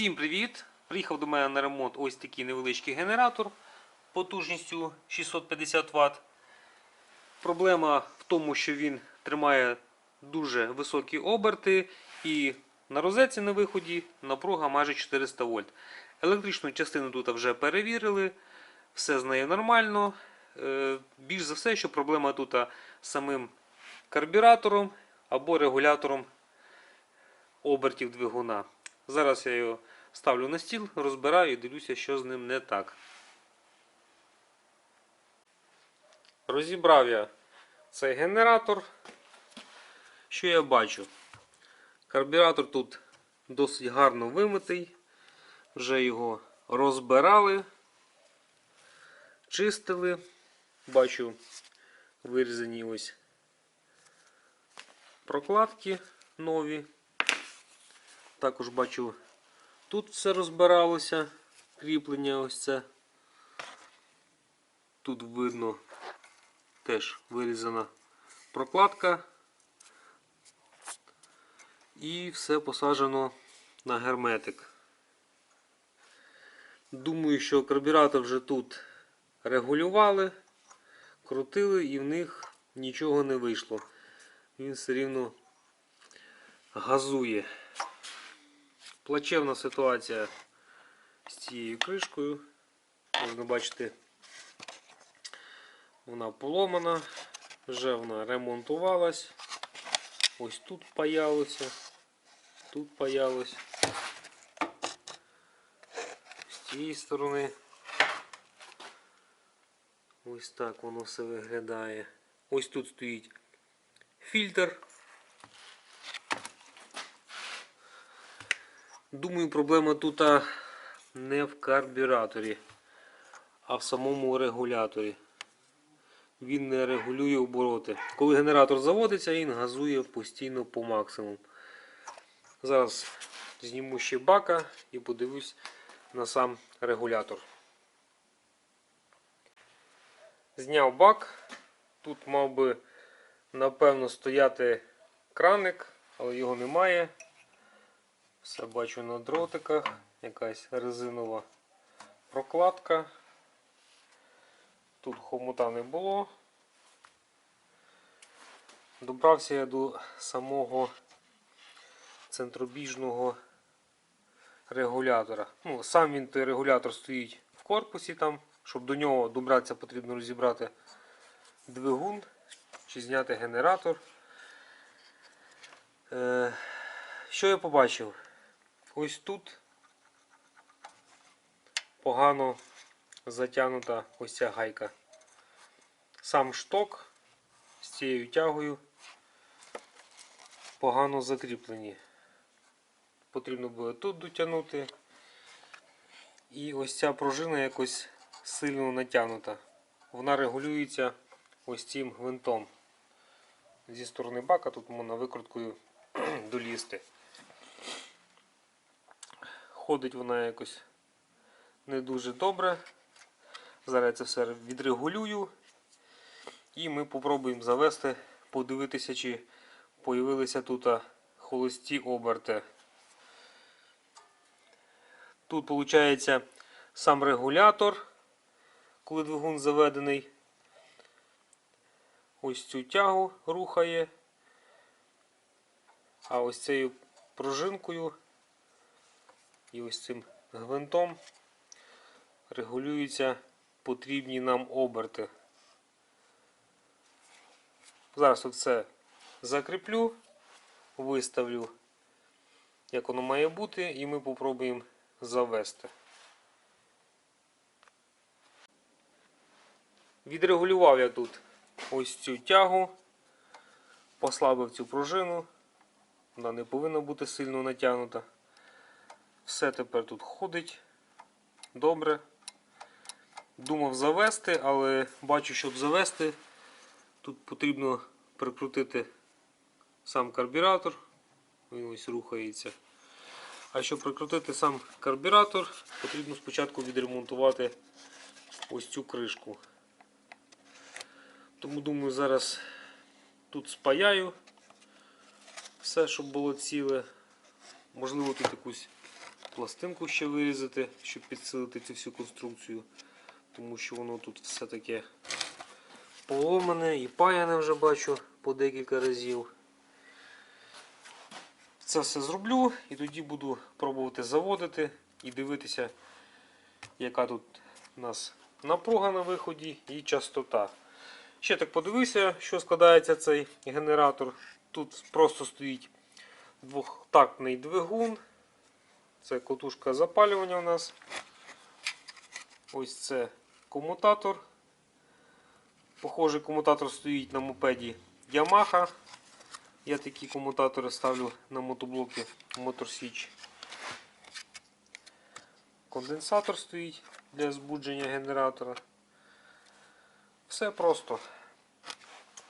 Всім привіт! Приїхав до мене на ремонт ось такий невеличкий генератор потужністю 650 Вт. Проблема в тому, що він тримає дуже високі оберти і на розетці на виході напруга майже 400 вольт. Електричну частину тут вже перевірили, все з нею нормально. Е, Більш за все, що проблема тут самим карбюратором або регулятором обертів двигуна. Зараз я його ставлю на стіл, розбираю і дивлюся, що з ним не так. Розібрав я цей генератор. Що я бачу? Карбюратор тут досить гарно вимитий. Вже його розбирали, чистили. Бачу вирізані ось прокладки нові. Також бачу, тут все розбиралося, кріплення ось це. Тут видно теж вирізана прокладка. І все посаджено на герметик. Думаю, що карбюратор вже тут регулювали, крутили і в них нічого не вийшло. Він все рівно газує. Плачевна ситуація з цією кришкою. Можна бачити, вона поломана, вже вона ремонтувалась. Ось тут паялося, тут паялось. З цієї сторони. Ось так воно все виглядає. Ось тут стоїть фільтр. Думаю, проблема тут не в карбюраторі, а в самому регуляторі. Він не регулює обороти. Коли генератор заводиться, він газує постійно по максимуму. Зараз зніму ще бака і подивлюсь на сам регулятор. Зняв бак. Тут мав би напевно стояти краник, але його немає. Все бачу на дротиках, якась резинова прокладка. Тут хомута не було. Добрався я до самого центробіжного регулятора. Ну, Сам він той регулятор стоїть в корпусі там. Щоб до нього добратися, потрібно розібрати двигун чи зняти генератор. Е, що я побачив? Ось тут погано затягнута ось ця гайка. Сам шток з цією тягою погано закріплені. Потрібно було тут дотягнути. І ось ця пружина якось сильно натягнута. Вона регулюється ось цим гвинтом. Зі сторони бака тут можна викруткою долізти. Ходить вона якось не дуже добре. Зараз я це все відрегулюю. І ми спробуємо завести, подивитися, чи появилися тут холості оберти. Тут виходить сам регулятор, коли двигун заведений. Ось цю тягу рухає. А ось цією пружинкою і ось цим гвинтом регулюються потрібні нам оберти. Зараз все закріплю, виставлю, як воно має бути, і ми попробуємо завести. Відрегулював я тут ось цю тягу, послабив цю пружину, вона не повинна бути сильно натягнута. Все тепер тут ходить добре. Думав завести, але бачу, щоб завести, тут потрібно прикрутити сам карбюратор. Він ось рухається. А щоб прикрутити сам карбюратор, потрібно спочатку відремонтувати ось цю кришку. Тому думаю, зараз тут спаяю все, щоб було ціле. Можливо, тут якусь пластинку ще вирізати, щоб підсилити цю всю конструкцію. Тому що воно тут все таке поломане і паяне вже бачу по декілька разів. Це все зроблю і тоді буду пробувати заводити і дивитися, яка тут у нас напруга на виході і частота. Ще так подивився, що складається цей генератор. Тут просто стоїть двохтактний двигун. Це котушка запалювання у нас. Ось це комутатор. Похожий комутатор стоїть на мопеді Yamaha. Я такі комутатори ставлю на мотоблоки Motor. Конденсатор стоїть для збудження генератора. Все просто.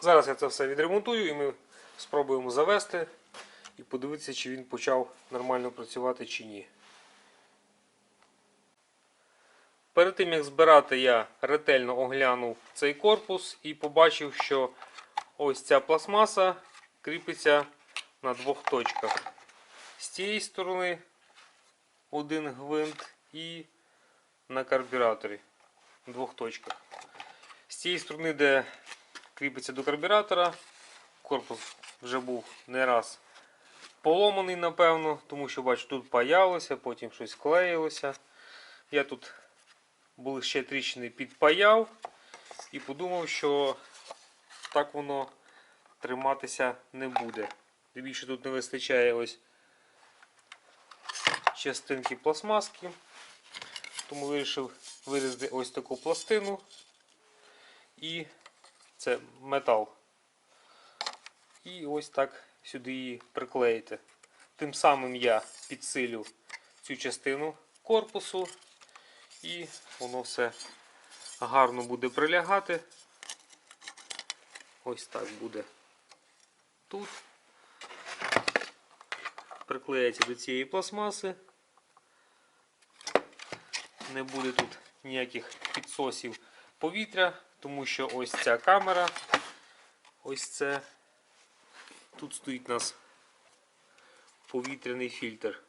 Зараз я це все відремонтую і ми спробуємо завести і подивитися, чи він почав нормально працювати чи ні. Перед тим як збирати, я ретельно оглянув цей корпус і побачив, що ось ця пластмаса кріпиться на двох точках. З цієї сторони один гвинт і на карбюраторі в двох точках. З цієї сторони, де кріпиться до карбюратора, корпус вже був не раз поломаний, напевно, тому що бачу, тут паялося, потім щось клеїлося. Я тут були ще тріщини підпаяв і подумав, що так воно триматися не буде. Тим більше тут не вистачає ось частинки пластмаски. Тому вирішив вирізати ось таку пластину і це метал. І ось так сюди її приклеїти. Тим самим я підсилю цю частину корпусу і воно все гарно буде прилягати. Ось так буде тут. Приклеїться до цієї пластмаси. Не буде тут ніяких підсосів повітря, тому що ось ця камера, ось це. Тут стоїть у нас повітряний фільтр.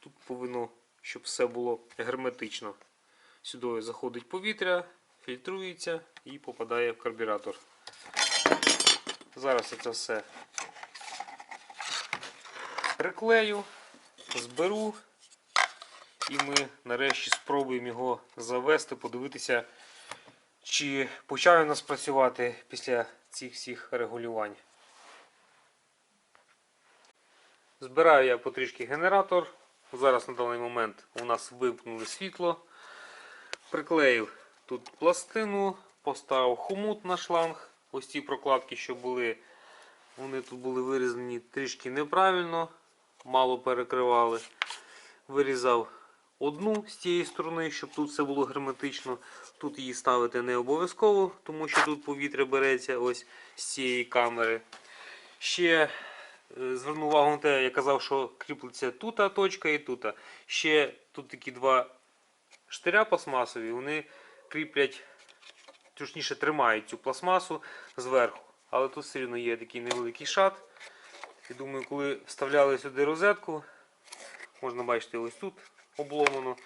Тут повинно, щоб все було герметично. Сюди заходить повітря, фільтрується і попадає в карбюратор. Зараз я це все приклею, зберу і ми нарешті спробуємо його завести, подивитися, чи почав він нас працювати після цих всіх регулювань. Збираю я потрішки генератор. Зараз на даний момент у нас вимкнули світло. Приклеїв тут пластину, поставив хомут на шланг. Ось ці прокладки, що були, вони тут були вирізані трішки неправильно, мало перекривали. Вирізав одну з цієї сторони, щоб тут все було герметично. Тут її ставити не обов'язково, тому що тут повітря береться ось з цієї камери. Ще е, звернув увагу на те, я казав, що кріплеться тут точка і тут. Ще тут такі два штиря пластмасові, вони кріплять, точніше тримають цю пластмасу зверху. Але тут все одно є такий невеликий шат. І думаю, коли вставляли сюди розетку, можна бачити ось тут обломано,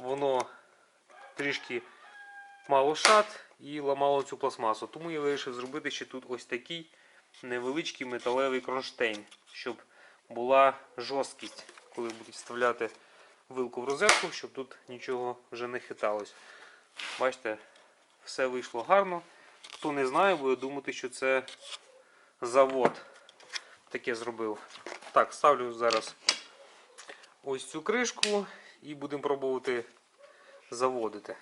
воно трішки мало шат і ламало цю пластмасу. Тому я вирішив зробити ще тут ось такий невеличкий металевий кронштейн, щоб була жорсткість, коли будуть вставляти вилку в розетку, щоб тут нічого вже не хиталось. Бачите, все вийшло гарно. Хто не знає, буде думати, що це завод таке зробив. Так, ставлю зараз ось цю кришку і будемо пробувати заводити.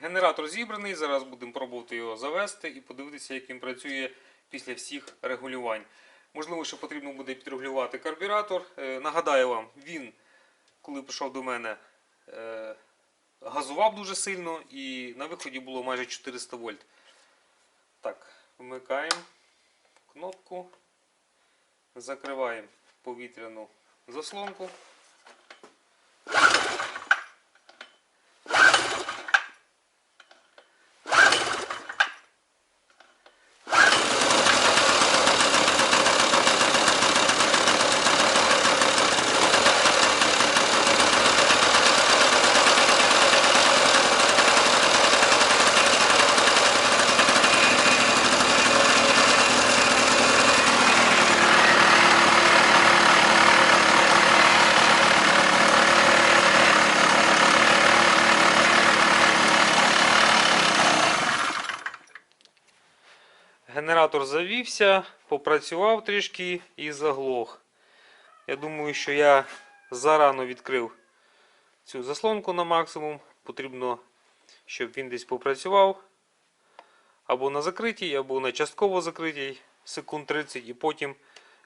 Генератор зібраний, зараз будемо пробувати його завести і подивитися, як він працює після всіх регулювань. Можливо, що потрібно буде підрегулювати карбюратор. Е, Нагадаю вам, він, коли прийшов до мене, е, газував дуже сильно і на виході було майже 400 вольт. Так, вмикаємо кнопку, закриваємо повітряну заслонку. Генератор завівся, попрацював трішки і заглох. Я думаю, що я зарано відкрив цю заслонку на максимум. Потрібно, щоб він десь попрацював або на закритій, або на частково закритій секунд 30 і потім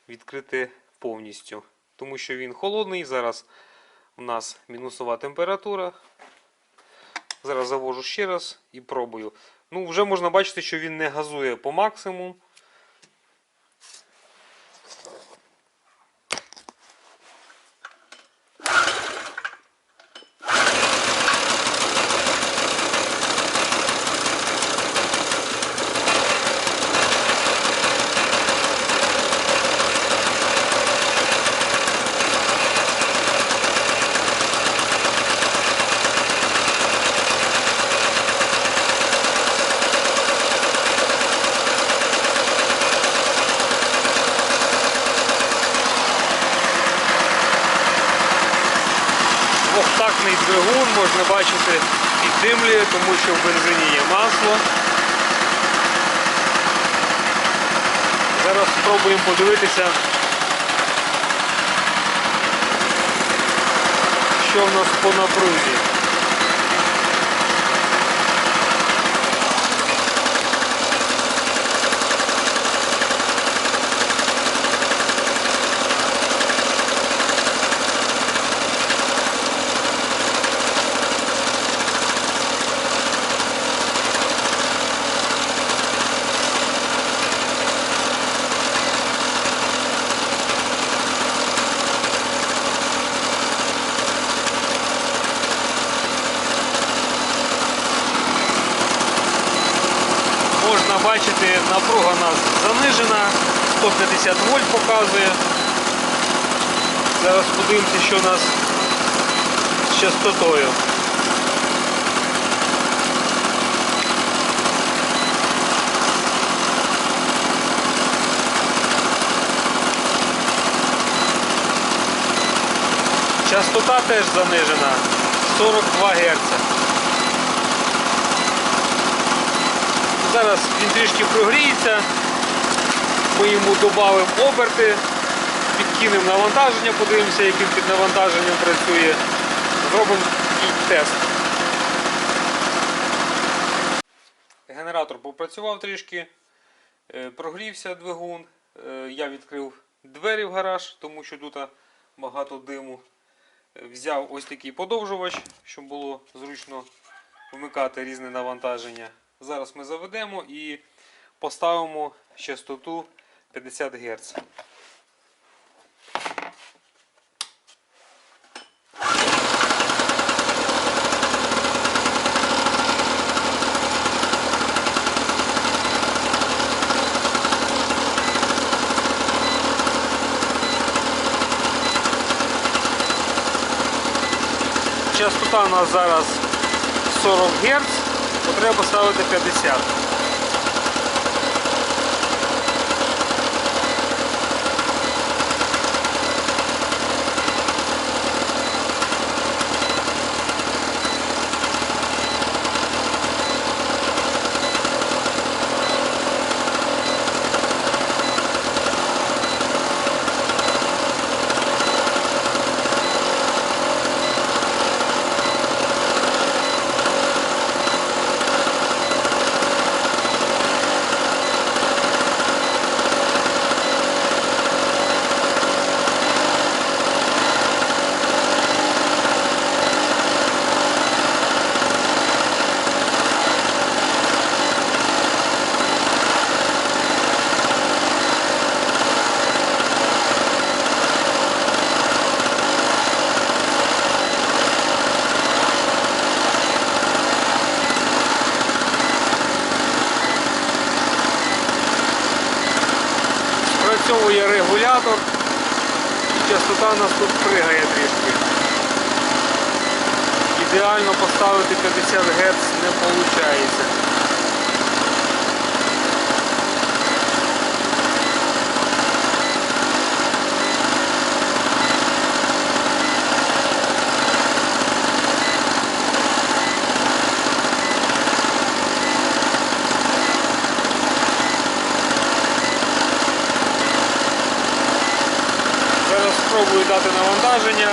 відкрити повністю. Тому що він холодний. Зараз у нас мінусова температура. Зараз завожу ще раз і пробую. Ну, вже можна бачити, що він не газує по максимуму. Двохтактний двигун можна бачити підземлює, тому що в бензині є масло. Зараз спробуємо подивитися, що в нас по напрузі. Бачити, напруга у нас занижена, 150 вольт показує. Зараз подивимося, що у нас з частотою. Частота теж занижена 42 Гц. Зараз він трішки прогріється. Ми йому додамо оберти, підкинемо навантаження, подивимося, яким під навантаженням працює. Зробимо і тест. Генератор попрацював трішки, е, прогрівся двигун. Е, Я відкрив двері в гараж, тому що тут багато диму. Взяв ось такий подовжувач, щоб було зручно вмикати різне навантаження. Зараз ми заведемо і поставимо частоту 50 Гц. Частота у нас зараз 40 Гц, треба поставити 50. Спрацьовує регулятор. І частота у нас тут пригає трішки. Ідеально поставити 50 Гц не виходить. Пробую дати навантаження.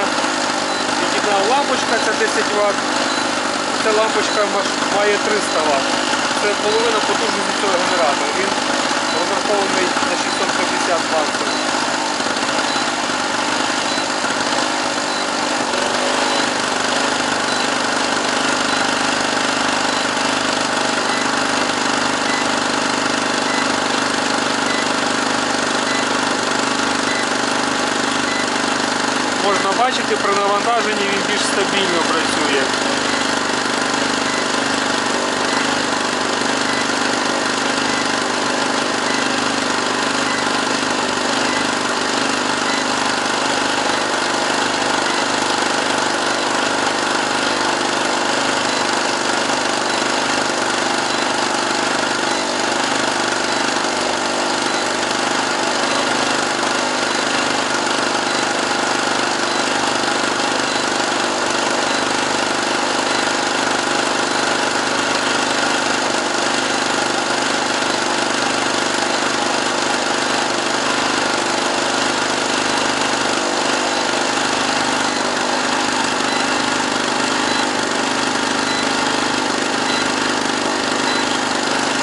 Відійна лампочка, це 10 Вт. Ця лампочка має 300 Вт. Це половина потужності цього генератора. Він розрахований на 650 Вт. Бачити, при навантаженні він більш стабільно працює.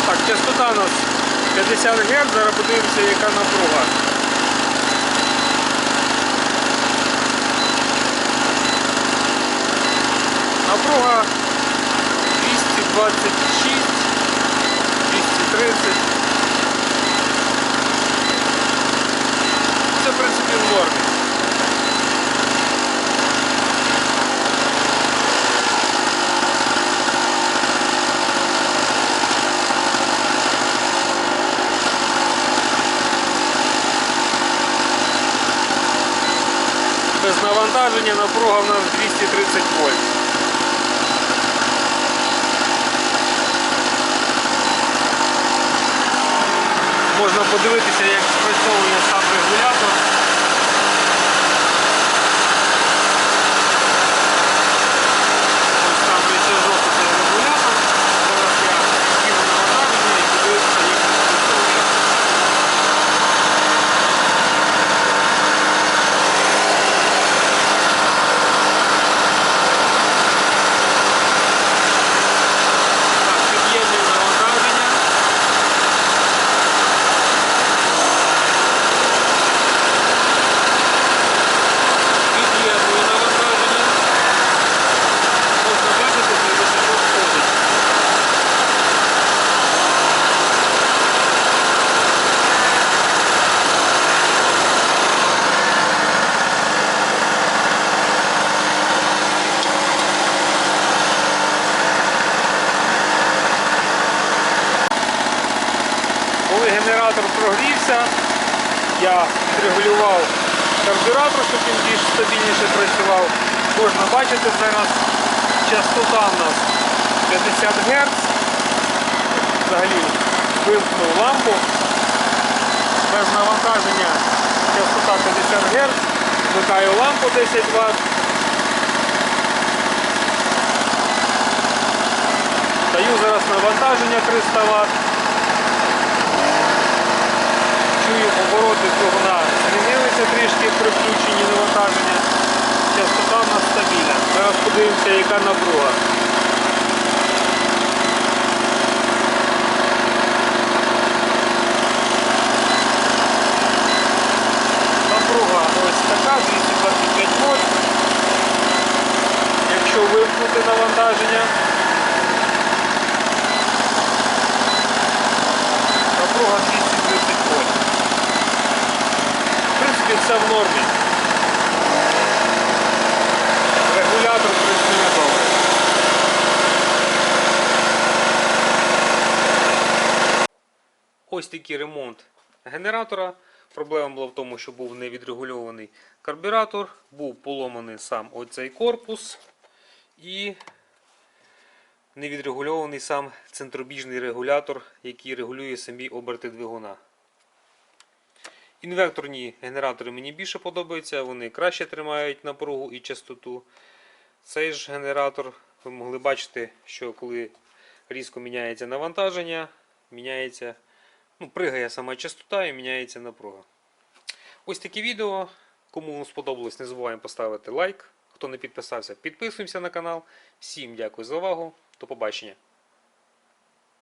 Так, частота у нас 50 Гц, зараз подивимося, яка напруга. Напруга 226, 230. Це, в принципі, в нормі. Навантаження напруга в нас 230 вольт. Можна подивитися, як спрацьовує сам регулятор. Ось там рычажок цей регулятор. Зараз я кину навантаження і подивитися, як він спрацьовує. Так, під'єднує навантаження. Під'єднує навантаження. Можна бачити, що рычажок входить. Коли генератор прогрівся, я регулював карбюратор, щоб він більш стабільніше працював. Можна бачити зараз частота в нас 50 Гц. Взагалі вимкнув лампу. Без навантаження частота 50 Гц. Вмикаю лампу 10 Вт. Даю зараз навантаження 300 Вт. Чую, обороти двигуна змінилися трішки при включенні навантаження. Частота в нас стабільна. Зараз подивимося, яка. Напруга ось така, 225 вольт. Якщо вимкнути навантаження. Напруга 230 вольт. В принципі, все в нормі. Регулятор працює добре. Ось такий ремонт генератора. Проблема була в тому, що був невідрегульований карбюратор, був поломаний сам оцей корпус і невідрегульований сам центробіжний регулятор, який регулює самі оберти двигуна. Інвекторні генератори мені більше подобаються, вони краще тримають напругу і частоту. Цей ж генератор, ви могли бачити, що коли різко міняється навантаження, міняється, ну, пригає сама частота і міняється напруга. Ось таке відео. Кому вам сподобалось, не забуваємо поставити лайк. Хто не підписався, підписуємося на канал. Всім дякую за увагу. До побачення.